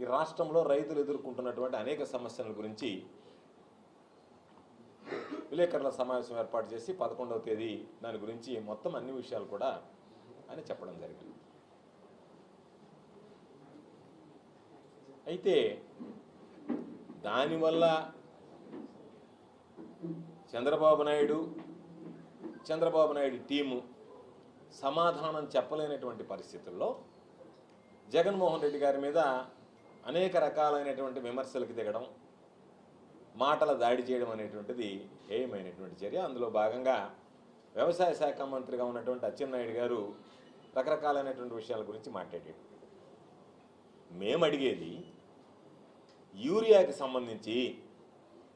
ఈ రాష్ట్రంలో రైతులు ఎదుర్కొంటున్నటువంటి అనేక సమస్యల గురించి విలేకరుల సమావేశం ఏర్పాటు చేసి పదకొండవ తేదీ దాని గురించి మొత్తం అన్ని విషయాలు కూడా అని చెప్పడం జరిగింది. అయితే దానివల్ల చంద్రబాబు నాయుడు చంద్రబాబు నాయుడు టీము సమాధానం చెప్పలేనటువంటి పరిస్థితుల్లో జగన్మోహన్ రెడ్డి గారి మీద అనేక రకాలైనటువంటి విమర్శలకు దిగడం మాటల దాడి చేయడం అనేటువంటిది ఏమైనటువంటి చర్య. అందులో భాగంగా వ్యవసాయ శాఖ మంత్రిగా ఉన్నటువంటి అచ్చెన్నాయుడు గారు రకరకాలైనటువంటి విషయాల గురించి మాట్లాడాడు మేము అడిగేది యూరియాకి సంబంధించి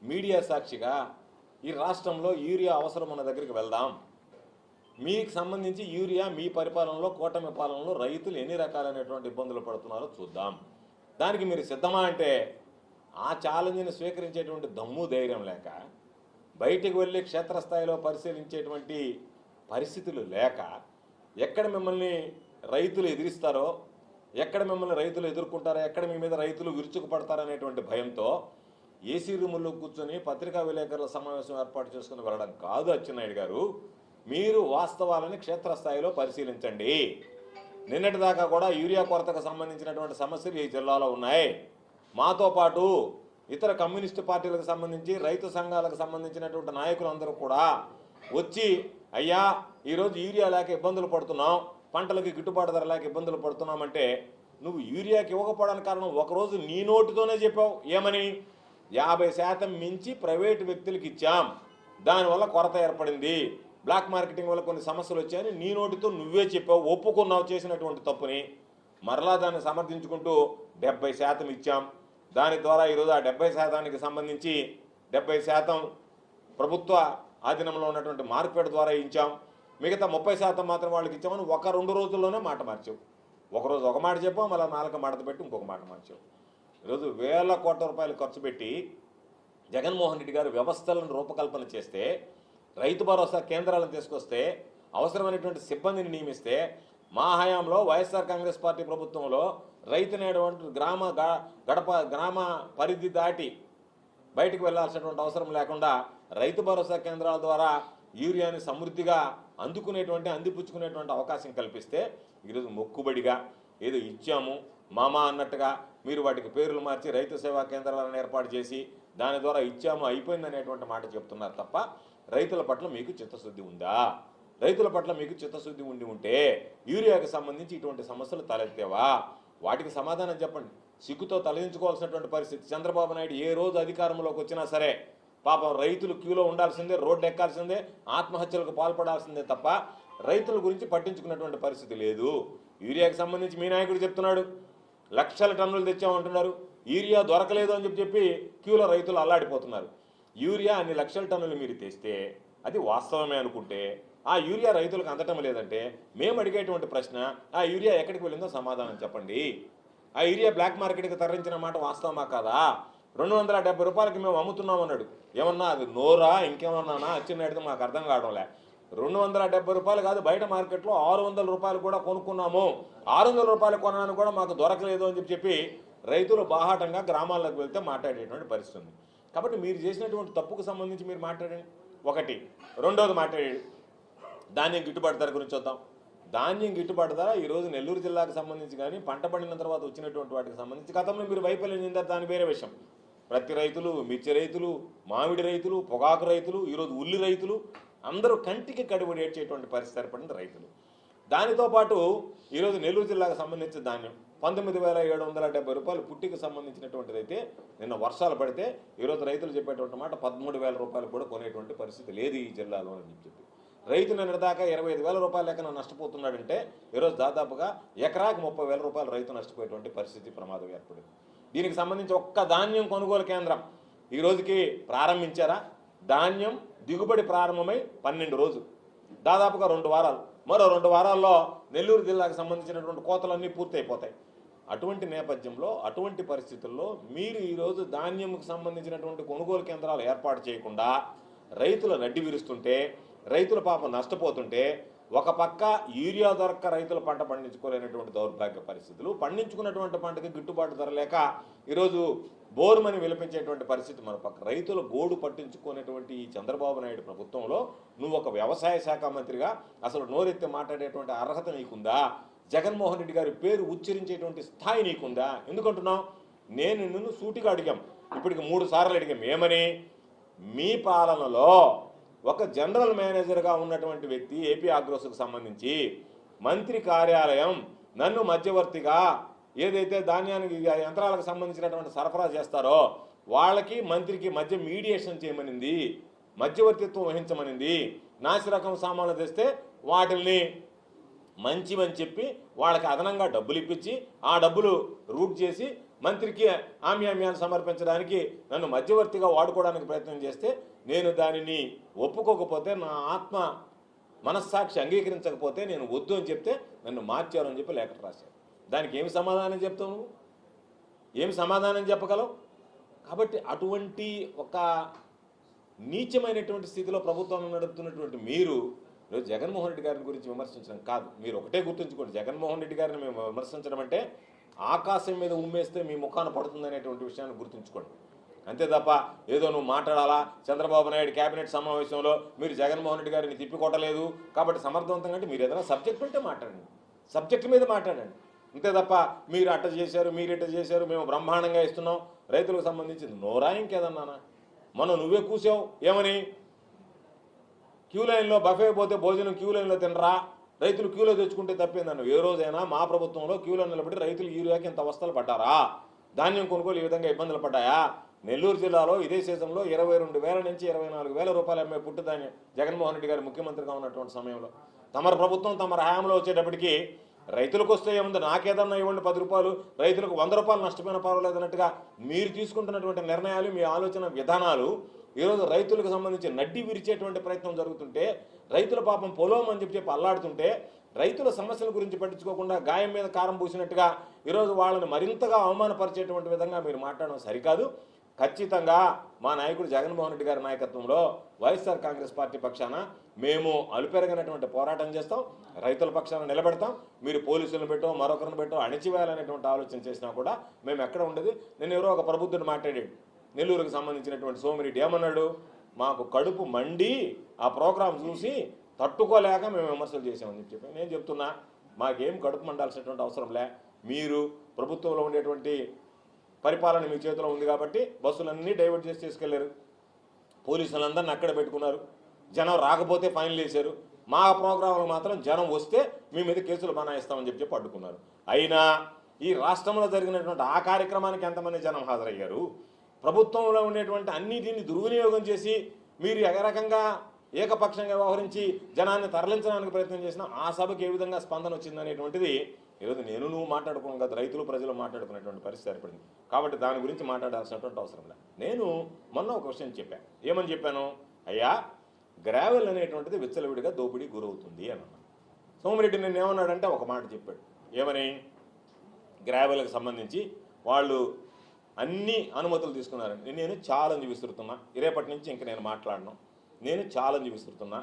మీడియా సాక్షిగా ఈ రాష్ట్రంలో యూరియా అవసరం ఉన్న దగ్గరికి వెళ్దాం. మీకు సంబంధించి యూరియా మీ పరిపాలనలో కూటమి పాలనలో రైతులు ఎన్ని రకాలైనటువంటి ఇబ్బందులు పడుతున్నారో చూద్దాం. దానికి మీరు సిద్ధమా అంటే ఆ ఛాలెంజ్ని స్వీకరించేటువంటి దమ్ము ధైర్యం లేక బయటికి వెళ్ళి క్షేత్రస్థాయిలో పరిశీలించేటువంటి పరిస్థితులు లేక ఎక్కడ మిమ్మల్ని రైతులు ఎదిరిస్తారో ఎక్కడ మిమ్మల్ని రైతులు ఎదుర్కొంటారో ఎక్కడ మీ మీద రైతులు విరుచుకుపడతారనేటువంటి భయంతో ఏసీ రూముల్లో కూర్చొని పత్రికా విలేకరుల సమావేశం ఏర్పాటు చేసుకుని వెళ్ళడం కాదు అచ్చెన్నాయుడు గారు. మీరు వాస్తవాలని క్షేత్రస్థాయిలో పరిశీలించండి. నిన్నటి దాకా కూడా యూరియా కొరతకు సంబంధించినటువంటి సమస్యలు ఈ జిల్లాలో ఉన్నాయి. మాతో పాటు ఇతర కమ్యూనిస్టు పార్టీలకు సంబంధించి రైతు సంఘాలకు సంబంధించినటువంటి నాయకులందరూ కూడా వచ్చి అయ్యా ఈరోజు యూరియా లేక ఇబ్బందులు పడుతున్నాం పంటలకి గిట్టుబాటు ధర లేక ఇబ్బందులు పడుతున్నామంటే నువ్వు యూరియాకి ఇవ్వకపోవడానికి కారణం ఒకరోజు నీ నోటితోనే చెప్పావు. ఏమని? యాభై శాతం మించి ప్రైవేటు వ్యక్తులకు ఇచ్చాం. దానివల్ల కొరత ఏర్పడింది. బ్లాక్ మార్కెటింగ్ వల్ల కొన్ని సమస్యలు వచ్చాయని నీ నోటితో నువ్వే చెప్పావు ఒప్పుకున్నావు చేసినటువంటి తప్పుని. మరలా దాన్ని సమర్థించుకుంటూ డెబ్బై శాతం ఇచ్చాం. దాని ద్వారా ఈరోజు ఆ డెబ్బై శాతానికి సంబంధించి డెబ్బై శాతం ప్రభుత్వ ఆధీనంలో ఉన్నటువంటి మార్పిడి ద్వారా ఇచ్చాం. మిగతా ముప్పై శాతం మాత్రం వాళ్ళకి ఇచ్చామని ఒక రెండు రోజుల్లోనే మాట మార్చావు. ఒకరోజు ఒక మాట చెప్పావు మళ్ళీ నాలుగు మాట పెట్టి ఇంకొక మాట మార్చావు. ఈరోజు వేల కోట్ల రూపాయలు ఖర్చు పెట్టి జగన్మోహన్ రెడ్డి గారు వ్యవస్థలను రూపకల్పన చేస్తే రైతు భరోసా కేంద్రాలను తీసుకొస్తే అవసరమైనటువంటి సిబ్బందిని నియమిస్తే మా హయాంలో వైఎస్ఆర్ కాంగ్రెస్ పార్టీ ప్రభుత్వంలో రైతు అనేటువంటి గ్రామ గ- గడప గ్రామ పరిధి దాటి బయటకు వెళ్ళాల్సినటువంటి అవసరం లేకుండా రైతు భరోసా కేంద్రాల ద్వారా యూరియాని సమృద్ధిగా అందుకునేటువంటి అందిపుచ్చుకునేటువంటి అవకాశం కల్పిస్తే ఈరోజు మొక్కుబడిగా ఏదో ఇచ్చాము మామా అన్నట్టుగా మీరు వాటికి పేర్లు మార్చి రైతు సేవా కేంద్రాలను ఏర్పాటు చేసి దాని ద్వారా ఇచ్చాము అయిపోయిందనేటువంటి మాట చెప్తున్నారు తప్ప రైతుల పట్ల మీకు చిత్తశుద్ధి ఉందా? రైతుల పట్ల మీకు చిత్తశుద్ధి ఉండి ఉంటే యూరియాకి సంబంధించి ఇటువంటి సమస్యలు తలెత్తేవా? వాటికి సమాధానం చెప్పండి. సిగ్గుతో తలదించుకోవాల్సినటువంటి పరిస్థితి. చంద్రబాబు నాయుడు ఏ రోజు అధికారంలోకి వచ్చినా సరే పాపం రైతులు క్యూలో ఉండాల్సిందే రోడ్డు ఎక్కాల్సిందే ఆత్మహత్యలకు పాల్పడాల్సిందే తప్ప రైతుల గురించి పట్టించుకున్నటువంటి పరిస్థితి లేదు. యూరియాకి సంబంధించి మీ నాయకుడు చెప్తున్నాడు లక్షల టన్నులు తెచ్చామంటున్నారు. యూరియా దొరకలేదు అని చెప్పి చెప్పి క్యూలో రైతులు అల్లాడిపోతున్నారు. యూరియా అన్ని లక్షల టన్నులు మీరు తెస్తే అది వాస్తవమే అనుకుంటే ఆ యూరియా రైతులకు అందటం లేదంటే మేము అడిగేటువంటి ప్రశ్న ఆ యూరియా ఎక్కడికి వెళ్ళిందో సమాధానం చెప్పండి. ఆ యూరియా బ్లాక్ మార్కెట్కి తరలించిన మాట వాస్తవమా కాదా? రెండు వందల డెబ్బై రూపాయలకి మేము అమ్ముతున్నాం అన్నాడు ఏమన్నా అది నోరా ఇంకేమన్నానా? అడిగితే మాకు అర్థం కావడంలే. రెండు వందల డెబ్బై రూపాయలు కాదు బయట మార్కెట్లో ఆరు వందల రూపాయలు కూడా కొనుక్కున్నాము. ఆరు వందల రూపాయలు కొనడానికి కూడా మాకు దొరకలేదు అని చెప్పి చెప్పి రైతులు బాహాటంగా గ్రామాలకు వెళ్తే మాట్లాడేటువంటి పరిస్థితి ఉంది. కాబట్టి మీరు చేసినటువంటి తప్పుకు సంబంధించి మీరు మాట్లాడండి. ఒకటి. రెండోది మాట్లాడాడు. ధాన్యం గిట్టుబాటు ధర గురించి వద్దాం ధాన్యం గిట్టుబాటు ధర ఈరోజు నెల్లూరు జిల్లాకు సంబంధించి కానీ పంట పండిన తర్వాత వచ్చినటువంటి వాటికి సంబంధించి గతంలో మీరు వైఫల్యం చెందారు. దాని వేరే విషయం. ప్రతి రైతులు మిర్చి రైతులు మామిడి రైతులు పొగాకు రైతులు ఈరోజు ఉల్లి రైతులు అందరూ కంటికి కడుబడి ఏడ్చేటువంటి పరిస్థితి ఏర్పడింది రైతులు. దానితో పాటు ఈరోజు నెల్లూరు జిల్లాకు సంబంధించిన ధాన్యం. పంతొమ్మిది వేల ఏడు వందల డెబ్బై రూపాయలు పుట్టికి సంబంధించినటువంటిది అయితే నిన్న వర్షాలు పడితే ఈరోజు రైతులు చెప్పేటువంటి మాట పదమూడు వేల రూపాయలు కూడా కొనేటువంటి పరిస్థితి లేదు ఈ జిల్లాలో అని చెప్పి. రైతు నిన్న దాకా ఇరవై ఐదు వేల రూపాయల లెక్కన నష్టపోతున్నాడంటే ఈరోజు దాదాపుగా ఎకరాకి ముప్పై వేల రూపాయలు రైతు నష్టపోయేటువంటి పరిస్థితి ప్రమాదం ఏర్పడింది. దీనికి సంబంధించి ఒక్క ధాన్యం కొనుగోలు కేంద్రం ఈ రోజుకి ప్రారంభించారా? ధాన్యం దిగుబడి ప్రారంభమై పన్నెండు రోజులు. దాదాపుగా రెండు వారాలు. మరో రెండు వారాల్లో నెల్లూరు జిల్లాకు సంబంధించినటువంటి కోతలన్నీ పూర్తయిపోతాయి. అటువంటి నేపథ్యంలో అటువంటి పరిస్థితుల్లో మీరు ఈరోజు ధాన్యంకు సంబంధించినటువంటి కొనుగోలు కేంద్రాలు ఏర్పాటు చేయకుండా రైతుల నడ్డి విరుస్తుంటే రైతుల పాపం నష్టపోతుంటే ఒక పక్క యూరియా దొరక్క రైతులు పంట పండించుకోలేనటువంటి దౌర్భాగ్య పరిస్థితులు పండించుకున్నటువంటి పంటకి గిట్టుబాటు ధర లేక ఈరోజు బోరుమని విలపించేటువంటి పరిస్థితి మన పక్క. రైతుల గోడు పట్టించుకునేటువంటి ఈ చంద్రబాబు నాయుడు ప్రభుత్వంలో నువ్వు ఒక వ్యవసాయ శాఖ మంత్రిగా అసలు నోరెత్తి మాట్లాడేటువంటి అర్హత నీకుందా? జగన్మోహన్ రెడ్డి గారి పేరు ఉచ్చరించేటువంటి స్థాయి నీకుందా? ఎందుకంటున్నావు? నేను నిన్ను సూటిగా అడిగాం. ఇప్పటికి మూడు సార్లు అడిగాం. ఏమని? మీ పాలనలో ఒక జనరల్ మేనేజర్గా ఉన్నటువంటి వ్యక్తి ఏపీ ఆగ్రోస్కు సంబంధించి మంత్రి కార్యాలయం నన్ను మధ్యవర్తిగా ఏదైతే ధాన్యానికి ఆ యంత్రాలకు సంబంధించినటువంటి సరఫరా చేస్తారో వాళ్ళకి మంత్రికి మధ్య మీడియేషన్ చేయమనింది మధ్యవర్తిత్వం వహించమనింది నాసి రకం సామాన్లు తెస్తే వాటిల్ని మంచివని చెప్పి వాళ్ళకి అదనంగా డబ్బులు ఇప్పించి ఆ డబ్బులు రూట్ చేసి మంత్రికి ఆమ్యామ్యాన్ని సమర్పించడానికి నన్ను మధ్యవర్తిగా వాడుకోవడానికి ప్రయత్నం చేస్తే నేను దానిని ఒప్పుకోకపోతే నా ఆత్మ మనస్సాక్షి అంగీకరించకపోతే నేను వద్దు అని చెప్తే నన్ను మార్చారు అని చెప్పి లేఖ రాశారు. దానికి ఏమి సమాధానం చెప్తావు నువ్వు? ఏమి సమాధానం చెప్పగలవు? కాబట్టి అటువంటి ఒక నీచమైనటువంటి స్థితిలో ప్రభుత్వం నడుపుతున్నటువంటి మీరు ఈరోజు జగన్మోహన్ రెడ్డి గారిని గురించి విమర్శించడం కాదు. మీరు ఒకటే గుర్తుంచుకోండి. జగన్మోహన్ రెడ్డి గారిని మేము విమర్శించడం అంటే ఆకాశం మీద ఉమ్మేస్తే మీ ముఖాన పడుతుంది అనేటువంటి విషయాన్ని గుర్తుంచుకోండి. అంతే తప్ప ఏదో నువ్వు మాట్లాడాలా? చంద్రబాబు నాయుడు కేబినెట్ సమావేశంలో మీరు జగన్మోహన్ రెడ్డి గారిని తిప్పికొట్టలేదు కాబట్టి సమర్థవంతంగా అంటే మీరు ఏదైనా సబ్జెక్ట్ ఉంటే మాట్లాడండి. సబ్జెక్ట్ మీద మాట్లాడండి. అంతే తప్ప మీరు అట్ట చేశారు మీరు ఇట్ట చేశారు మేము బ్రహ్మాండంగా ఇస్తున్నాం. రైతులకు సంబంధించి నోరా ఇంకేదన్నానా? మనం నువ్వే కూసావు. ఏమని? క్యూ లైన్లో బఫే పోతే భోజనం క్యూ లైన్లో తినరా? రైతులు క్యూలో తెచ్చుకుంటే తప్పిందన్న ఏ రోజైనా మా ప్రభుత్వంలో క్యూలో నిలబడి రైతులు యూరియాకి ఇంత అవస్థలు పడ్డారా? ధాన్యం కొనుగోలు ఈ విధంగా ఇబ్బందులు పడ్డాయా? నెల్లూరు జిల్లాలో ఇదే సీజన్లో ఇరవై రెండు వేల నుంచి ఇరవై నాలుగు వేల రూపాయలు అమ్మే పుట్టు ధాన్యం జగన్మోహన్ రెడ్డి గారు ముఖ్యమంత్రిగా ఉన్నటువంటి సమయంలో. తమరు ప్రభుత్వం తమ హయాంలో వచ్చేటప్పటికి రైతులకు వస్తే ఏముంది? నాకేదన్నా ఇవ్వండి పది రూపాయలు. రైతులకు వంద రూపాయలు నష్టపోయిన పర్వాలేదు అన్నట్టుగా మీరు తీసుకుంటున్నటువంటి నిర్ణయాలు మీ ఆలోచన విధానాలు ఈరోజు రైతులకు సంబంధించి నడ్డి విరిచేటువంటి ప్రయత్నం జరుగుతుంటే రైతుల పాపం పొలం అని చెప్పి చెప్పి అల్లాడుతుంటే రైతుల సమస్యల గురించి పట్టించుకోకుండా గాయం మీద కారం పూసినట్టుగా ఈరోజు వాళ్ళని మరింతగా అవమానపరిచేటువంటి విధంగా మీరు మాట్లాడడం సరికాదు. ఖచ్చితంగా మా నాయకుడు జగన్మోహన్ రెడ్డి గారి నాయకత్వంలో వైఎస్ఆర్ కాంగ్రెస్ పార్టీ పక్షాన మేము అలుపెరగనటువంటి పోరాటం చేస్తాం. రైతుల పక్షాన నిలబెడతాం. మీరు పోలీసులను పెట్టో మరొకరిని పెట్టో అణిచివేయాలనేటువంటి ఆలోచన చేసినా కూడా మేము ఎక్కడ ఉండదు. నేను ఎవరో ఒక ప్రబుద్ధుడు మాట్లాడాడు. నెల్లూరుకు సంబంధించినటువంటి సోమిరెడ్డి ఏమన్నాడు? మాకు కడుపు మండి ఆ ప్రోగ్రాం చూసి తట్టుకోలేక మేము విమర్శలు చేసామని చెప్పి నేను చెప్తున్నా మాకేం కడుపు మండాల్సినటువంటి అవసరం లే. మీరు ప్రభుత్వంలో ఉండేటువంటి పరిపాలన మీ చేతిలో ఉంది కాబట్టి బస్సులన్నీ డైవర్ట్ చేసి తీసుకెళ్ళారు. పోలీసులందరిని అక్కడ పెట్టుకున్నారు. జనం రాకపోతే ఫైన్లు వేశారు. మా ప్రోగ్రాంలో మాత్రం జనం వస్తే మీ మీద కేసులు బనాయిస్తామని చెప్పి చెప్పి అడ్డుకున్నారు. అయినా ఈ రాష్ట్రంలో జరిగినటువంటి ఆ కార్యక్రమానికి ఎంతమంది జనం హాజరయ్యారు? ప్రభుత్వంలో ఉండేటువంటి అన్నిటిని దుర్వినియోగం చేసి మీరు ఏ రకంగా ఏకపక్షంగా వ్యవహరించి జనాన్ని తరలించడానికి ప్రయత్నం చేసినా ఆ సభకు ఏ విధంగా స్పందన వచ్చిందనేటువంటిది ఈరోజు నేను నువ్వు మాట్లాడుకోను కదా రైతులు ప్రజలు మాట్లాడుకునేటువంటి పరిస్థితి ఏర్పడింది. కాబట్టి దాని గురించి మాట్లాడాల్సినటువంటి అవసరం లేదు. నేను మొన్న ఒక విషయం చెప్పాను ఏమని చెప్పాను? అయ్యా గ్రావెల్ అనేటువంటిది విచ్చలవిడిగా దోపిడీ గురవుతుంది అని అన్నాను. సోమిరెడ్డి నేను ఏమన్నాడంటే ఒక మాట చెప్పాడు. ఏమని? గ్రావెల్కి సంబంధించి వాళ్ళు అన్ని అనుమతులు తీసుకున్నారండి నేను ఛాలెంజ్ విసురుతున్నా. రేపటి నుంచి ఇంక నేను మాట్లాడను. నేను ఛాలెంజ్ విసురుతున్నా.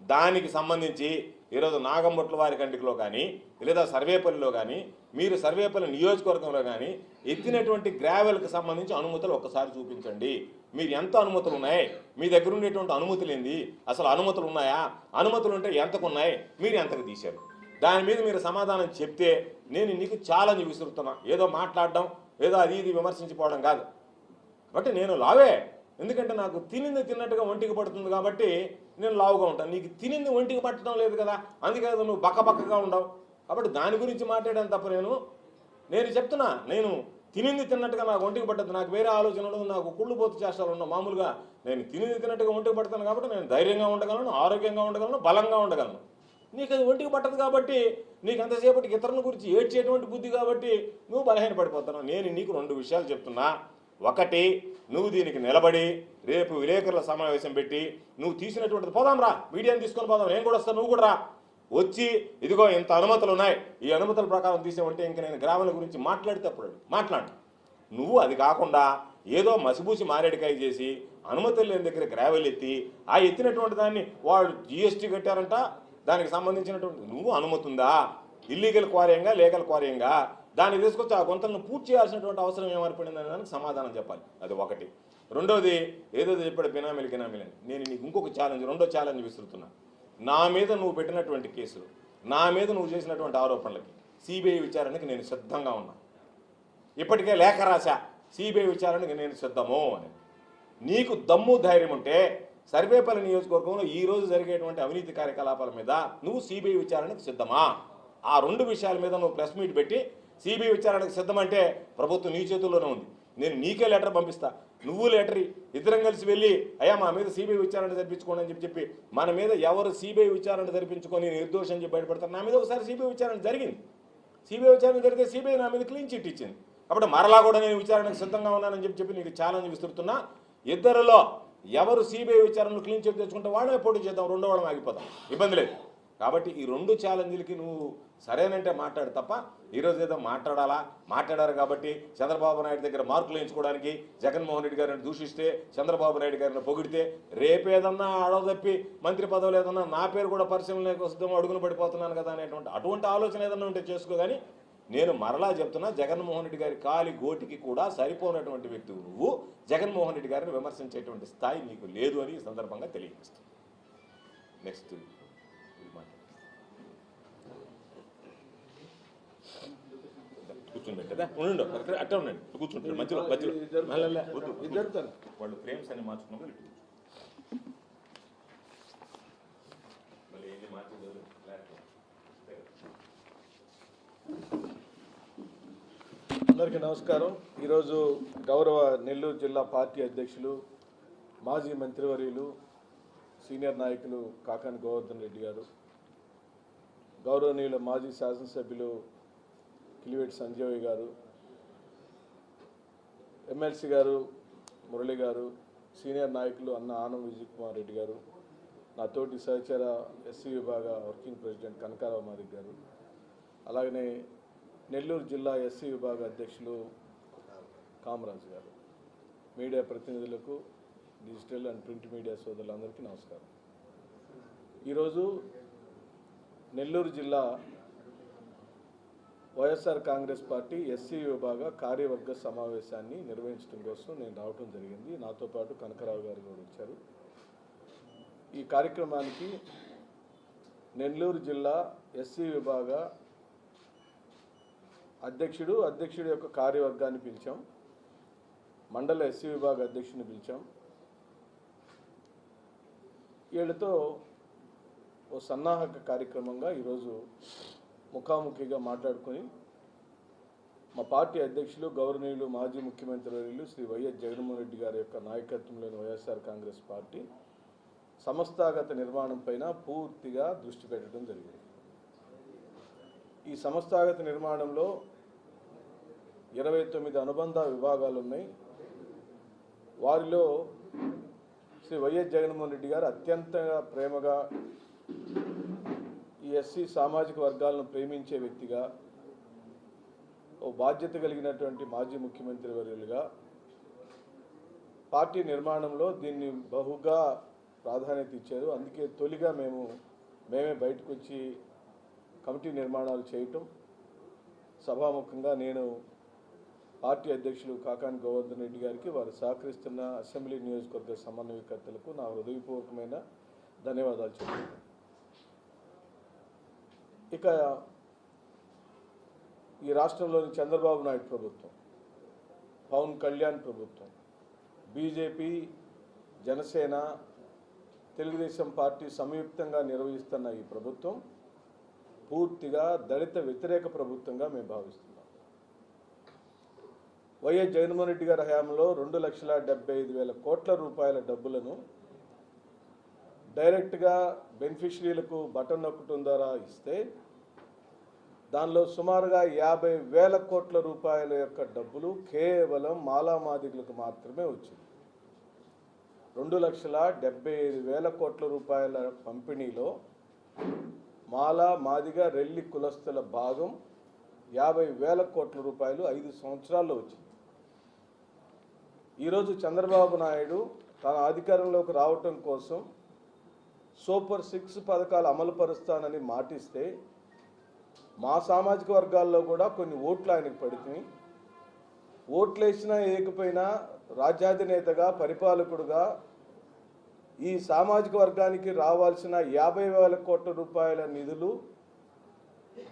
దానికి సంబంధించి ఈరోజు నాగంబొట్ల వారి కంటికిలో కానీ లేదా సర్వేపల్లిలో కానీ మీరు సర్వేపల్లి నియోజకవర్గంలో కానీ ఎత్తినటువంటి గ్రావెల్కి సంబంధించి అనుమతులు ఒక్కసారి చూపించండి. మీరు ఎంత అనుమతులు ఉన్నాయి? మీ దగ్గర ఉండేటువంటి అనుమతులు ఏంది? అసలు అనుమతులు ఉన్నాయా? అనుమతులు ఉంటే ఎంతకు ఉన్నాయి? మీరు ఎంతకు తీశారు? దాని మీద మీరు సమాధానం చెప్తే నేను నీకు ఛాలెంజ్ విసురుతున్నా. ఏదో మాట్లాడడం ఏదో అది ఇది విమర్శించిపోవడం కాదు. కాబట్టి నేను లావే. ఎందుకంటే నాకు తినింది తిన్నట్టుగా ఒంటికి పడుతుంది కాబట్టి నేను లావుగా ఉంటాను నీకు తినింది ఒంటికి పట్టడం లేదు కదా. అందుకే నువ్వు బక్కబక్కగా ఉండవు. కాబట్టి దాని గురించి మాట్లాడాను తప్ప నేను నేను చెప్తున్నా నేను తినింది తిన్నట్టుగా నాకు ఒంటికి పట్టదు. నాకు వేరే ఆలోచన ఉండదు నాకు కుళ్ళు పోతు చేష్టాలు ఉండవు. మామూలుగా నేను తినింది తిన్నట్టుగా ఒంటికి పడతాను కాబట్టి నేను ధైర్యంగా ఉండగలను ఆరోగ్యంగా ఉండగలను బలంగా ఉండగలను. నీకు అది ఒంటికి పట్టదు కాబట్టి నీకు అంతసేపటికి ఇతరుల గురించి ఏడ్చేటువంటి బుద్ధి కాబట్టి నువ్వు బలహీన పడిపోతున్నావు. నేను నీకు రెండు విషయాలు చెప్తున్నా. ఒకటి నువ్వు దీనికి నిలబడి రేపు విలేకరుల సమావేశం పెట్టి నువ్వు తీసినటువంటిది పోదాం రా. మీడియాని తీసుకొని పోదాం. నేను కూడా వస్తాను. నువ్వు కూడా రా. వచ్చి ఇదిగో ఇంత అనుమతులు ఉన్నాయి. ఈ అనుమతుల ప్రకారం తీసేవంటే ఇంక నేను గ్రామాల గురించి మాట్లాడితే అప్పుడు మాట్లాడు. నువ్వు అది కాకుండా ఏదో మసిబూసి మారేడికాయ చేసి అనుమతులు లేని దగ్గర గ్రావెల్ ఎత్తి ఆ ఎత్తినటువంటి దాన్ని వాళ్ళు జిఎస్టీ కట్టారంట. దానికి సంబంధించినటువంటి నువ్వు అనుమతి ఉందా ఇల్లీగల్ క్వారియంగా లీగల్ క్వారియంగా దాన్ని తీసుకొచ్చి ఆ గుంతలను పూర్తి చేయాల్సినటువంటి అవసరం ఏమర్పడింది దానికి సమాధానం చెప్పాలి. అది ఒకటి. రెండోది ఏదోది చెప్పాడు బినామీలు గినామీలు అని. నేను నీకు ఇంకొక ఛాలెంజ్ రెండో ఛాలెంజ్ విసురుతున్నా. నా మీద నువ్వు పెట్టినటువంటి కేసులు నా మీద నువ్వు చేసినటువంటి ఆరోపణలకి సిబిఐ విచారణకి నేను సిద్ధంగా ఉన్నా. ఇప్పటికే లేఖ రాశా. సిబిఐ విచారణకి నేను సిద్ధము అని. నీకు దమ్ము ధైర్యం ఉంటే సర్వేపల్లి నియోజకవర్గంలో ఈ రోజు జరిగేటువంటి అవినీతి కార్యకలాపాల మీద నువ్వు సిబిఐ విచారణకు సిద్ధమా? ఆ రెండు విషయాల మీద నువ్వు ప్రెస్ మీట్ పెట్టి సిబిఐ విచారణకు సిద్ధమంటే ప్రభుత్వం నీ చేతుల్లోనే ఉంది. నేను నీకే లెటర్ పంపిస్తా. నువ్వు లెటర్ ఇద్దరం కలిసి వెళ్ళి అయ్యా మా మీద సిబిఐ విచారణ జరిపించుకోండి అని చెప్పి చెప్పి మన మీద ఎవరు సిబిఐ విచారణ జరిపించుకొని నిర్దోషం చెప్పి బయటపడతారు? నా మీద ఒకసారి సిబిఐ విచారణ జరిగింది. సిబిఐ విచారణ జరిగితే సిబిఐ నా మీద క్లీన్ చిట్ ఇచ్చింది. కాబట్టి మరలా కూడా నేను విచారణకు సిద్ధంగా ఉన్నానని చెప్పి చెప్పి నీకు ఛాలెంజ్ విస్తున్నా ఇద్దరిలో ఎవరు సిబిఐ విచారణలు క్లీన్ చిట్ తెచ్చుకుంటే వాళ్ళమే పోటీ చేద్దాం రెండో వాళ్ళం ఆగిపోదాం ఇబ్బంది లేదు. కాబట్టి ఈ రెండు ఛాలెంజ్లకి నువ్వు సరేనంటే మాట్లాడు తప్ప ఈరోజు ఏదో మాట్లాడాలా? మాట్లాడారు కాబట్టి చంద్రబాబు నాయుడు దగ్గర మార్కులు వేయించుకోవడానికి జగన్మోహన్ రెడ్డి గారిని దూషిస్తే చంద్రబాబు నాయుడు గారిని పొగిడితే రేపేదన్నా అడవ తప్పి మంత్రి పదవులు ఏదన్నా నా పేరు కూడా పరిశీలనలోకి వస్తుందో అడుగున పడిపోతున్నాను కదా అనేటువంటి అటువంటి ఆలోచన ఏదన్నా ఉంటే చేసుకో కానీ నేను మరలా చెప్తున్నా జగన్మోహన్ రెడ్డి గారి కాలి గోటికి కూడా సరిపోనటువంటి వ్యక్తి నువ్వు. జగన్మోహన్ రెడ్డి గారిని విమర్శించేటువంటి స్థాయి నీకు లేదు అని ఈ సందర్భంగా తెలియజేస్తాను నెక్స్ట్ కూర్చుని కదా. ఉండు అక్కడ అట్టే ఉండండి. కూర్చుంటారు మధ్యలో మధ్యలో. వాళ్ళు ఫ్రేమ్స్ అన్ని మార్చుకున్నప్పుడు ఇటు కూర్చో. మళ్ళీ ఏంది మార్చేది వదిలేదు. లేకపోతే. అందరికీ నమస్కారం. ఈరోజు గౌరవ నెల్లూరు జిల్లా పార్టీ అధ్యక్షులు మాజీ మంత్రివర్యులు సీనియర్ నాయకులు కాకాని గోవర్ధన్ రెడ్డి గారు గౌరవనీయుల మాజీ శాసనసభ్యులు కిలివేటి సంజయ్ గారు ఎమ్మెల్సీ గారు మురళి గారు సీనియర్ నాయకులు అన్న ఆనం విజయ్ కుమార్ రెడ్డి గారు నా తోటి సహచర ఎస్సీ విభాగ వర్కింగ్ ప్రెసిడెంట్ కనకారావు మాదిక్ గారు అలాగనే నెల్లూరు జిల్లా ఎస్సీ విభాగ అధ్యక్షులు కామరాజు గారు. మీడియా ప్రతినిధులకు డిజిటల్ అండ్ ప్రింట్ మీడియా సోదరులందరికీ నమస్కారం. ఈరోజు నెల్లూరు జిల్లా వైఎస్ఆర్ కాంగ్రెస్ పార్టీ ఎస్సీ విభాగ కార్యవర్గ సమావేశాన్ని నిర్వహించడం కోసం నేను రావడం జరిగింది. నాతో పాటు కనకరావు గారు కూడా వచ్చారు. ఈ కార్యక్రమానికి నెల్లూరు జిల్లా ఎస్సీ విభాగ అధ్యక్షుడు అధ్యక్షుడి యొక్క కార్యవర్గాన్ని పిలిచాం. మండల ఎస్సీ విభాగ అధ్యక్షుడిని పిలిచాం. వీళ్ళతో ఓ సన్నాహక కార్యక్రమంగా ఈరోజు ముఖాముఖిగా మాట్లాడుకొని మా పార్టీ అధ్యక్షులు గవర్నీయులు మాజీ ముఖ్యమంత్రి వర్యులు శ్రీ వైఎస్ జగన్మోహన్ రెడ్డి గారి యొక్క నాయకత్వంలోని వైఎస్ఆర్ కాంగ్రెస్ పార్టీ సంస్థాగత నిర్మాణం పైన పూర్తిగా దృష్టి పెట్టడం జరిగింది. ఈ సంస్థాగత నిర్మాణంలో ఇరవై తొమ్మిది అనుబంధ విభాగాలు ఉన్నాయి వారిలో శ్రీ వైఎస్ జగన్మోహన్ రెడ్డి గారు అత్యంత ప్రేమగా ఈ ఎస్సీ సామాజిక వర్గాలను ప్రేమించే వ్యక్తిగా ఓ బాధ్యత కలిగినటువంటి మాజీ ముఖ్యమంత్రి వర్యులుగా పార్టీ నిర్మాణంలో దీన్ని బహుగా ప్రాధాన్యత ఇచ్చారు. అందుకే తొలిగా మేము మేమే బయటకు వచ్చి కమిటీ నిర్మాణాలు చేయటం సభాముఖంగా నేను పార్టీ అధ్యక్షులు కాకాని గోవర్ధన్ రెడ్డి గారికి వారు సహకరిస్తున్న అసెంబ్లీ నియోజకవర్గ సమన్వయకర్తలకు నా హృదయపూర్వకమైన ధన్యవాదాలు చెప్తున్నాను. ఇక ఈ రాష్ట్రంలోని చంద్రబాబు నాయుడు ప్రభుత్వం పవన్ కళ్యాణ్ ప్రభుత్వం బీజేపీ జనసేన తెలుగుదేశం పార్టీ సంయుక్తంగా నిర్వహిస్తున్న ఈ ప్రభుత్వం పూర్తిగా దళిత వ్యతిరేక ప్రభుత్వంగా మేము భావిస్తున్నాం. వైఎస్ జగన్మోహన్ రెడ్డి గారి హయాంలో రెండు లక్షల డెబ్బై ఐదు వేల కోట్ల రూపాయల డబ్బులను డైరెక్ట్గా బెనిఫిషరీలకు బటన్ నొక్కటం ద్వారా ఇస్తే దానిలో సుమారుగా యాభై వేల కోట్ల రూపాయల యొక్క డబ్బులు కేవలం మాలామాదికులకు మాత్రమే వచ్చింది. రెండు లక్షల డెబ్బై ఐదు వేల కోట్ల రూపాయల పంపిణీలో మాలా మాదిగ రెల్లి కులస్తుల భాగం యాభై వేల కోట్ల రూపాయలు ఐదు సంవత్సరాల్లో వచ్చింది. ఈరోజు చంద్రబాబు నాయుడు తన అధికారంలోకి రావటం కోసం సూపర్ సిక్స్ పథకాలు అమలు పరుస్తానని మాటిస్తే మా సామాజిక వర్గాల్లో కూడా కొన్ని ఓట్లు ఆయనకు పడుతున్నాయి ఓట్లు వేసినా ఏకపోయినా రాజ్యాధినేతగా పరిపాలకుడుగా ఈ సామాజిక వర్గానికి రావాల్సిన యాభై వేల కోట్ల రూపాయల నిధులు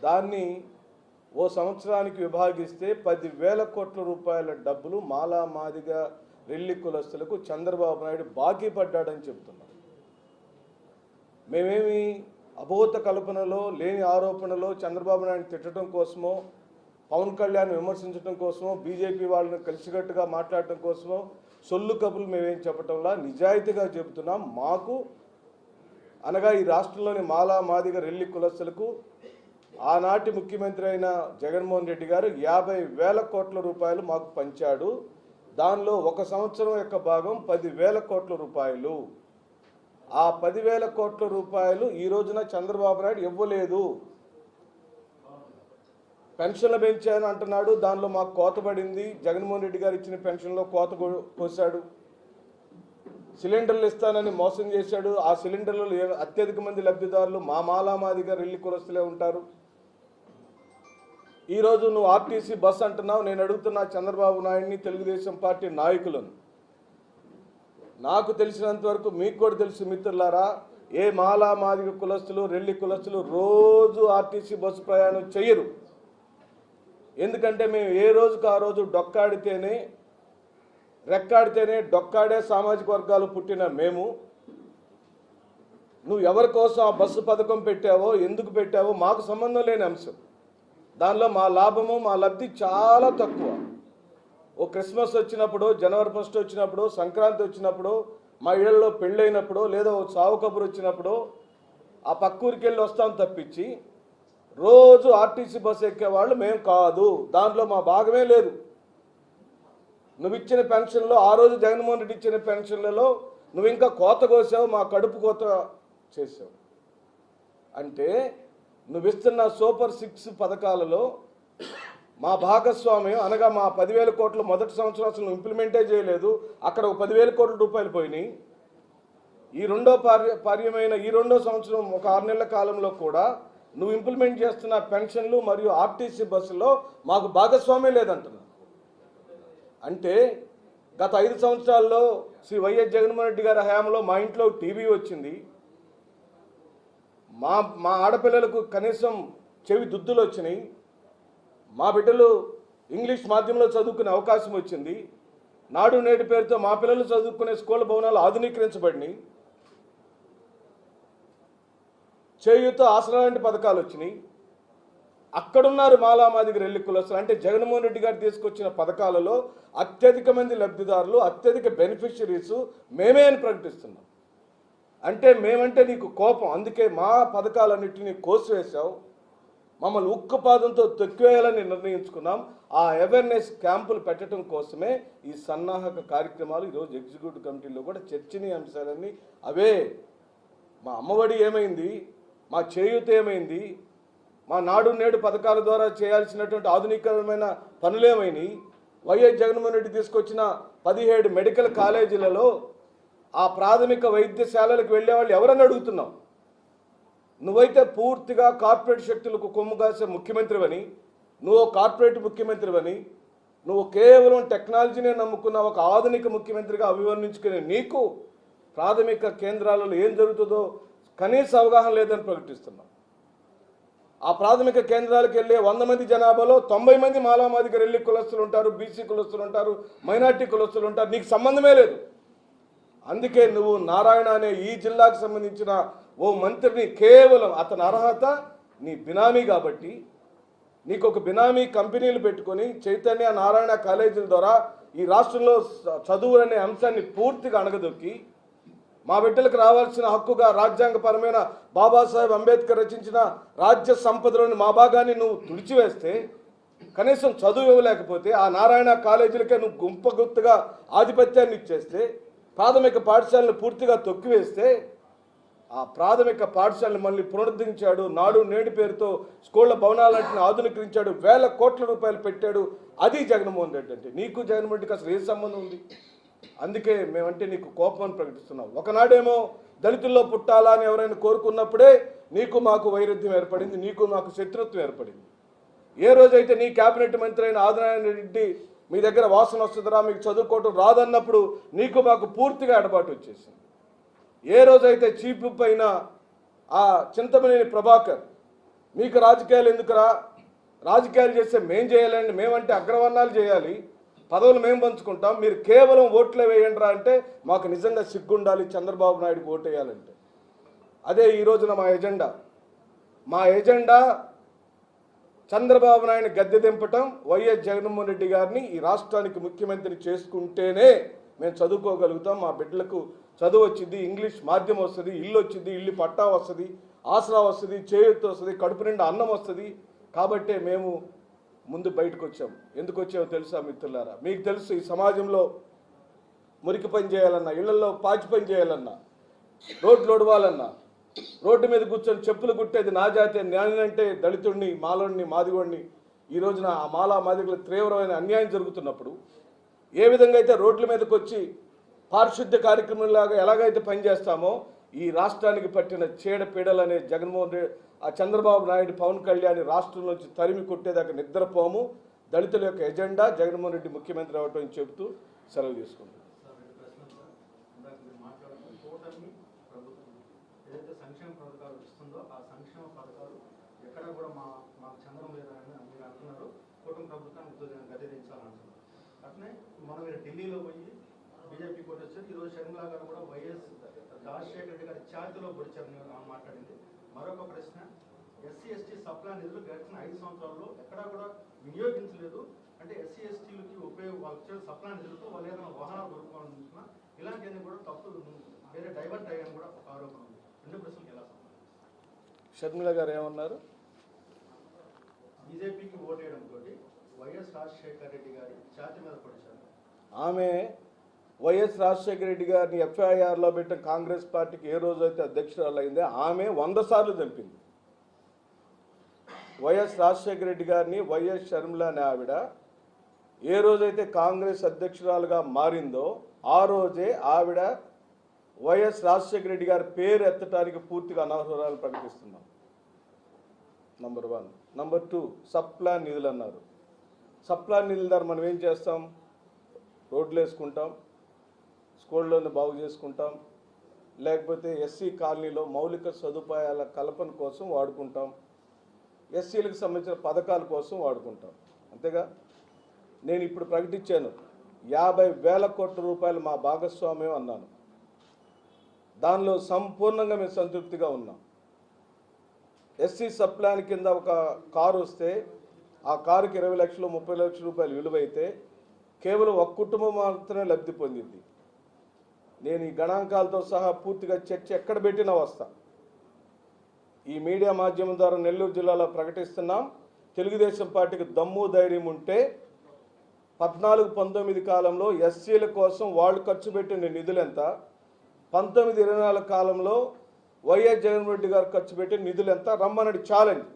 దాన్ని ఓ సంవత్సరానికి విభాగిస్తే పది వేల కోట్ల రూపాయల డబ్బులు మాలా మాదిగా రెల్లి కులస్తులకు చంద్రబాబు నాయుడు బాకీ పడ్డాడని చెప్తున్నారు. మేమేమి అభూత కల్పనలో లేని ఆరోపణలో చంద్రబాబు నాయుడు తిట్టడం కోసమో పవన్ కళ్యాణ్ విమర్శించడం కోసమో బీజేపీ వాళ్ళని కలిసికట్టుగా మాట్లాడటం కోసమో సొల్లు కబులు మేమేం చెప్పటంలా నిజాయితీగా చెబుతున్నాం. మాకు అనగా ఈ రాష్ట్రంలోని మాలా మాదిగ రెల్లి కులస్తులకు ఆనాటి ముఖ్యమంత్రి అయిన జగన్మోహన్ రెడ్డి గారు యాభై వేల కోట్ల రూపాయలు మాకు పంచాడు. దానిలో ఒక సంవత్సరం యొక్క భాగం పదివేల కోట్ల రూపాయలు. ఆ పదివేల కోట్ల రూపాయలు ఈ రోజున చంద్రబాబు నాయుడు ఇవ్వలేదు. పెన్షన్లు పెంచాను అంటున్నాడు. దానిలో మాకు కోత పడింది. జగన్మోహన్ రెడ్డి గారు ఇచ్చిన పెన్షన్లో కోత కో- కోసాడు సిలిండర్లు ఇస్తానని మోసం చేశాడు. ఆ సిలిండర్లు అత్యధిక మంది లబ్ధిదారులు మా మాలామాదిగా రెల్లి కులస్తులే ఉంటారు. ఈరోజు నువ్వు ఆర్టీసీ బస్ అంటున్నావు నేను అడుగుతున్నా చంద్రబాబు నాయుడిని తెలుగుదేశం పార్టీ నాయకులను. నాకు తెలిసినంత వరకు మీకు కూడా తెలుసు మిత్రులారా ఏ మాలా మాదిగ కులస్తులు రెల్లి కులస్తులు రోజు ఆర్టీసీ బస్సు ప్రయాణం చెయ్యరు. ఎందుకంటే మేము ఏ రోజుకు ఆ రోజు డొక్కాడితేనే రెక్కాడితేనే డొక్కాడే సామాజిక వర్గాలు పుట్టిన మేము. నువ్వు ఎవరి కోసం ఆ బస్సు పథకం పెట్టావో ఎందుకు పెట్టావో మాకు సంబంధం లేని అంశం. దానిలో మా లాభము మా లబ్ధి చాలా తక్కువ. ఓ క్రిస్మస్ వచ్చినప్పుడు జనవరి ఫస్ట్ వచ్చినప్పుడు సంక్రాంతి వచ్చినప్పుడు మా ఇళ్ళలో పెళ్ళైనప్పుడు లేదా ఓ సావు కబురు వచ్చినప్పుడు ఆ పక్కూరికి వెళ్ళి వస్తాం తప్పించి రోజు ఆర్టీసీ బస్సు ఎక్కేవాళ్ళు మేము కాదు. దాంట్లో మా భాగమే లేదు. నువ్వు ఇచ్చిన పెన్షన్లో ఆ రోజు జగన్మోహన్ రెడ్డి ఇచ్చిన పెన్షన్లలో నువ్వు ఇంకా కోత కోసావు మా కడుపు కోత చేసావు. అంటే నువ్వు ఇస్తున్న సూపర్ సిక్స్ పథకాలలో మా భాగస్వామ్యం అనగా మా పదివేల కోట్లు మొదటి సంవత్సరం అసలు ఇంప్లిమెంటే చేయలేదు. అక్కడ ఒక పదివేల కోట్ల రూపాయలు పోయినాయి. ఈ రెండో పార్య పార్యమైన ఈ రెండో సంవత్సరం ఒక ఆరు నెలల కాలంలో కూడా నువ్వు ఇంప్లిమెంట్ చేస్తున్న పెన్షన్లు మరియు ఆర్టీసీ బస్సులో మాకు భాగస్వామ్యం లేదంటున్నా. అంటే గత ఐదు సంవత్సరాల్లో శ్రీ వైఎస్ జగన్మోహన్ రెడ్డి గారి హయాంలో మా ఇంట్లో టీవీ వచ్చింది. మా మా ఆడపిల్లలకు కనీసం చెవి దుద్దులు వచ్చినాయి. మా బిడ్డలు ఇంగ్లీష్ మాధ్యమంలో చదువుకునే అవకాశం వచ్చింది. నాడు నేటి పేరుతో మా పిల్లలు చదువుకునే స్కూల్ భవనాలు ఆధునీకరించబడినాయి. చేయుతో ఆసరా లాంటి పథకాలు వచ్చినాయి. అక్కడున్నారు మాలామాదిగ రెల్లి కులస్తులు. అంటే జగన్మోహన్ రెడ్డి గారు తీసుకొచ్చిన పథకాలలో అత్యధిక మంది లబ్ధిదారులు అత్యధిక బెనిఫిషరీస్ మేమే అని ప్రకటిస్తున్నాం. అంటే మేమంటే నీకు కోపం. అందుకే మా పథకాలన్నింటినీ కోసివేశావు. మమ్మల్ని ఉక్కుపాదంతో తొక్కివేయాలని నిర్ణయించుకున్నాం. ఆ అవేర్నెస్ క్యాంపులు పెట్టడం కోసమే ఈ సన్నాహక కార్యక్రమాలు ఈరోజు ఎగ్జిక్యూటివ్ కమిటీలో కూడా చర్చనీయ అంశాలన్నీ. అవే మా అమ్మఒడి ఏమైంది? మా చేయూత ఏమైంది? మా నాడు నేడు పథకాల ద్వారా చేయాల్సినటువంటి ఆధునికరమైన పనులేమైనాయి? వైఎస్ జగన్మోహన్ రెడ్డి తీసుకొచ్చిన పదిహేడు మెడికల్ కాలేజీలలో ఆ ప్రాథమిక వైద్యశాలలకు వెళ్ళే వాళ్ళు ఎవరని అడుగుతున్నాం నువ్వైతే పూర్తిగా కార్పొరేట్ శక్తులకు కొమ్ము కాసే ముఖ్యమంత్రివని నువ్వు కార్పొరేట్ ముఖ్యమంత్రివని నువ్వు కేవలం టెక్నాలజీనే నమ్ముకున్న ఒక ఆధునిక ముఖ్యమంత్రిగా అభివర్ణించుకునే నీకు ప్రాథమిక కేంద్రాలలో ఏం జరుగుతుందో కనీస అవగాహన లేదని ప్రకటిస్తున్నాం ఆ ప్రాథమిక కేంద్రాలకు వెళ్ళే వంద మంది జనాభాలో తొంభై మంది మాలామాదిగ రెల్లి కులస్తులు ఉంటారు బీసీ కులస్తులు ఉంటారు మైనార్టీ కులస్తులు ఉంటారు నీకు సంబంధమే లేదు. అందుకే నువ్వు నారాయణ అనే ఈ జిల్లాకు సంబంధించిన ఓ మంత్రిని కేవలం అతని అర్హత నీ బినామీ కాబట్టి నీకు ఒక బినామీ కంపెనీలు పెట్టుకొని చైతన్య నారాయణ కాలేజీల ద్వారా ఈ రాష్ట్రంలో చదువులనే చదువు అనే అంశాన్ని పూర్తిగా అణగదొక్కి మా బిడ్డలకు రావాల్సిన హక్కుగా రాజ్యాంగపరమైన బాబాసాహెబ్ అంబేద్కర్ రచించిన రాజ్య సంపదలోని మా భాగాన్ని నువ్వు తుడిచివేస్తే కనీసం చదువు ఇవ్వలేకపోతే ఆ నారాయణ కాలేజీలకే నువ్వు గుంపగుత్తుగా ఆధిపత్యాన్ని ఇచ్చేస్తే ప్రాథమిక పాఠశాలను పూర్తిగా తొక్కివేస్తే ఆ ప్రాథమిక పాఠశాలను మళ్ళీ పునరుద్ధరించాడు. నాడు నేడు పేరుతో స్కూళ్ళ భవనాలన్నింటిని ఆధునీకరించాడు. వేల కోట్ల రూపాయలు పెట్టాడు. అది జగన్మోహన్ రెడ్డి అంటే. నీకు జగన్మోహన్ రెడ్డికి అసలు ఏ సంబంధం ఉంది? అందుకే మేమంటే నీకు కోపం ప్రకటిస్తున్నాం. ఒకనాడేమో దళితుల్లో పుట్టాలా అని ఎవరైనా కోరుకున్నప్పుడే నీకు మాకు వైరుధ్యం ఏర్పడింది నీకు మాకు శత్రుత్వం ఏర్పడింది. ఏ రోజైతే నీ కేబినెట్ మంత్రి అయిన ఆదినారాయణ రెడ్డి మీ దగ్గర వాసన వస్తుందిరా మీకు చదువుకోవటం రాదన్నప్పుడు నీకు మాకు పూర్తిగా ఎడబాటు వచ్చేసింది. ఏ రోజైతే చీపు పైన అయిన ఆ చింతమనేని ప్రభాకర్ మీకు రాజకీయాలు ఎందుకురా? రాజకీయాలు చేస్తే మేం చేయాలండి మేమంటే అగ్రవర్ణాలు చేయాలి పదవులు మేము పంచుకుంటాం మీరు కేవలం ఓట్లే వేయండి రా అంటే మాకు నిజంగా సిగ్గుండాలి చంద్రబాబు నాయుడుకి ఓటు వేయాలంటే అదే ఈ రోజున మా ఎజెండా. మా ఎజెండా చంద్రబాబు నాయుడు గద్దె దింపటం వైఎస్ జగన్మోహన్ రెడ్డి గారిని ఈ రాష్ట్రానికి ముఖ్యమంత్రిని చేసుకుంటేనే మేము చదువుకోగలుగుతాం. మా బిడ్డలకు చదువు వచ్చింది ఇంగ్లీష్ మాధ్యమం వస్తుంది ఇల్లు వచ్చింది ఇల్లు పట్టా వస్తుంది ఆసరా వస్తుంది చేయూత వస్తుంది కడుపు నిండా అన్నం వస్తుంది. కాబట్టే మేము ముందు బయటకు వచ్చాం. ఎందుకు వచ్చామో తెలుసా మిత్రులారా? మీకు తెలుసు ఈ సమాజంలో మురికి పని చేయాలన్నా ఇళ్ళలో పాచి పని చేయాలన్నా రోడ్లు ఒడవాలన్నా రోడ్డు మీద కూర్చొని చెప్పులు కుట్టేది నా జాతి నేనంటే దళితుడిని మాలోడిని మాదిగోడిని ఈ రోజున ఆ మాలా మాదిగలు తీవ్రమైన అన్యాయం జరుగుతున్నప్పుడు ఏ విధంగా అయితే రోడ్ల మీదకి వచ్చి పారిశుద్ధ్య కార్యక్రమంలాగా ఎలాగైతే పనిచేస్తామో ఈ రాష్ట్రానికి పట్టిన చీడ అనే జగన్మోహన్ రెడ్డి ఆ చంద్రబాబు నాయుడు పవన్ కళ్యాణ్ రాష్ట్రం నుంచి తరిమి కొట్టేదాకా నిద్రపోము. దళితుల యొక్క ఎజెండా జగన్మోహన్ రెడ్డి ముఖ్యమంత్రి అవటం అని చెబుతూ సెలవు తీసుకుంటాం సార్ రెండు ప్రశ్నలు సార్ ఇందాక మీరు మాట్లాడుతూ కూటమి ప్రభుత్వం ఏదైతే సంక్షేమ పథకాలు ఇస్తుందో ఆ సంక్షేమ పథకాలు ఎక్కడ కూడా మా మాకు చంద్రం లేదని మీరు అంటున్నారు కూటమి ప్రభుత్వాన్ని ఉద్యోగం గదిరించాలంటున్నారు అట్లనే మనం మీరు ఢిల్లీలో పోయి బీజేపీ కోటి వచ్చారు ఈరోజు షర్మిలా గారు కూడా వైఎస్ రాజశేఖర రెడ్డి గారి ఛాతిలో పొడిచారని మాట్లాడింది. మరొక ప్రశ్న ఎస్సీ ఎస్టీ సప్లా నిధులు గడిచిన ఐదు సంవత్సరాల్లో ఎక్కడా కూడా వినియోగించలేదు. అంటే ఎస్సీ ఎస్టీలకి ఉపయోగ వాళ్ళు సప్లా నిధులతో వాళ్ళు ఏదైనా వాహనాలు కొనుక్కోవాలని చూసినా ఇలాంటివన్నీ కూడా తప్పులు వేరే డైవర్ట్ అయ్యాని కూడా ఒక ఆరోపణ ఉంది. రెండు ప్రశ్నలకు ఎలా షర్మిల గారు ఏమన్నారు? బీజేపీకి ఓటేయడంతో వైఎస్ రాజశేఖర రెడ్డి గారి ఛాతి మీద పొడిచారు ఆమె వైఎస్ రాజశేఖర రెడ్డి గారిని ఎఫ్ఐఆర్లో పెట్టిన కాంగ్రెస్ పార్టీకి ఏ రోజైతే అధ్యక్షురాలు అయిందో ఆమె వంద సార్లు చంపింది. వైఎస్ రాజశేఖర రెడ్డి గారిని వైఎస్ షర్మిల అనే ఆవిడ ఏ రోజైతే కాంగ్రెస్ అధ్యక్షురాలుగా మారిందో ఆ రోజే ఆవిడ వైఎస్ రాజశేఖర రెడ్డి గారి పేరు ఎత్తటానికి పూర్తిగా అనర్హురాలు ప్రకటిస్తున్నాం. నంబర్ వన్ నంబర్ టూ సప్లా నిధులు అన్నారు. సప్లా నిధుల ద్వారా మనం ఏం చేస్తాం? రోడ్లు వేసుకుంటాం స్కూళ్ళను బాగు చేసుకుంటాం. లేకపోతే ఎస్సీ కాలనీలో మౌలిక సదుపాయాల కల్పన కోసం వాడుకుంటాం. ఎస్సీలకు సంబంధించిన పథకాల కోసం వాడుకుంటాం. అంతేగా? నేను ఇప్పుడు ప్రకటించాను. యాభై వేల కోట్ల రూపాయలు మా భాగస్వామ్యం అన్నాను. దానిలో సంపూర్ణంగా మేము సంతృప్తిగా ఉన్నాం. ఎస్సీ సప్లాన్ కింద ఒక కారు వస్తే ఆ కారుకి ఇరవై లక్షలు ముప్పై లక్షల రూపాయలు విలువైతే కేవలం ఒక కుటుంబం మాత్రమే లబ్ధి పొందింది. నేను ఈ గణాంకాలతో సహా పూర్తిగా చర్చ ఎక్కడ పెట్టినా వస్తా. ఈ మీడియా మాధ్యమం ద్వారా నెల్లూరు జిల్లాలో ప్రకటిస్తున్నాం. తెలుగుదేశం పార్టీకి దమ్ము ధైర్యం ఉంటే పద్నాలుగు పంతొమ్మిది కాలంలో ఎస్సీల కోసం వాళ్ళు ఖర్చు పెట్టిన నిధులు ఎంత? పంతొమ్మిది ఇరవై నాలుగు కాలంలో వైఎస్ జగన్మోహన్ రెడ్డి గారు ఖర్చు పెట్టిన నిధులు ఎంత? రమ్మనడి ఛాలెంజ్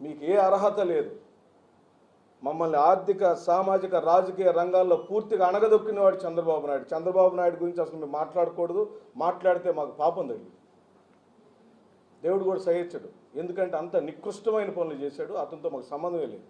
మీకు ఏ అర్హత లేదు. మమ్మల్ని ఆర్థిక సామాజిక రాజకీయ రంగాల్లో పూర్తిగా అణగదొక్కినవాడు చంద్రబాబు నాయుడు. చంద్రబాబు నాయుడు గురించి అసలు మేము మాట్లాడకూడదు. మాట్లాడితే మాకు పాపం తగ్గింది దేవుడు కూడా సహించడు. ఎందుకంటే అంత నికృష్టమైన పనులు చేశాడు. అతనితో మాకు సంబంధమే లేదు.